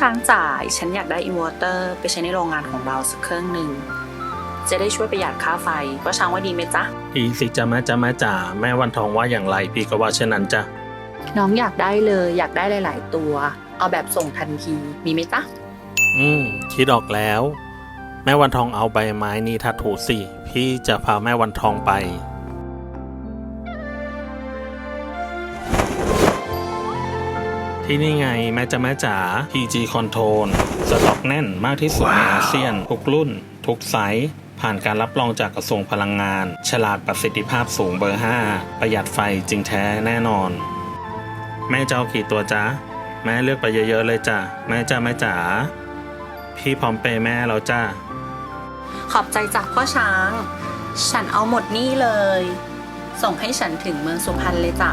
ช้างจ่ายฉันอยากได้อินเวอร์เตอร์ไปใช้ในโรงงานของเราสักเครื่องหนึ่งจะได้ช่วยประหยัดค่าไฟพ่อช้างว่าดีไหมจ๊ะดีสิจะแม่จะแม่จ๋าแม่วันทองว่าอย่างไรพี่ก็ว่าเช่นนั้นจ้ะน้องอยากได้เลยอยากได้หลาย ๆ ตัว เอาแบบส่งทันทีมีไหมจ๊ะอืมคิดออกแล้ว แม่วันทองเอาใบไม้นี้ทัดถูสิ พี่จะพาแม่วันทองไป ที่นี่ไงแม่จะแม่จ๋า PG Control สต็อกแน่นมากที่สุดในอาเซียน ทุกรุ่น ทุกไซส์ผ่านการรับรองจากกระทรวงพลังงาน ฉลาดประสิทธิภาพสูงเบอร์ 5 ประหยัดไฟจริงแท้แน่นอน แม่จะเอากี่ตัวจ๊ะ แม่เลือกไปเยอะๆเลยจ้ะ แม่จ้าแม่จ๋า พี่พร้อมเปย์แม่แล้วจ้า ขอบใจจากพ่อช้าง ฉันเอาหมดนี่เลย ส่งให้ฉันถึงเมืองสุพรรณเลยจ้ะ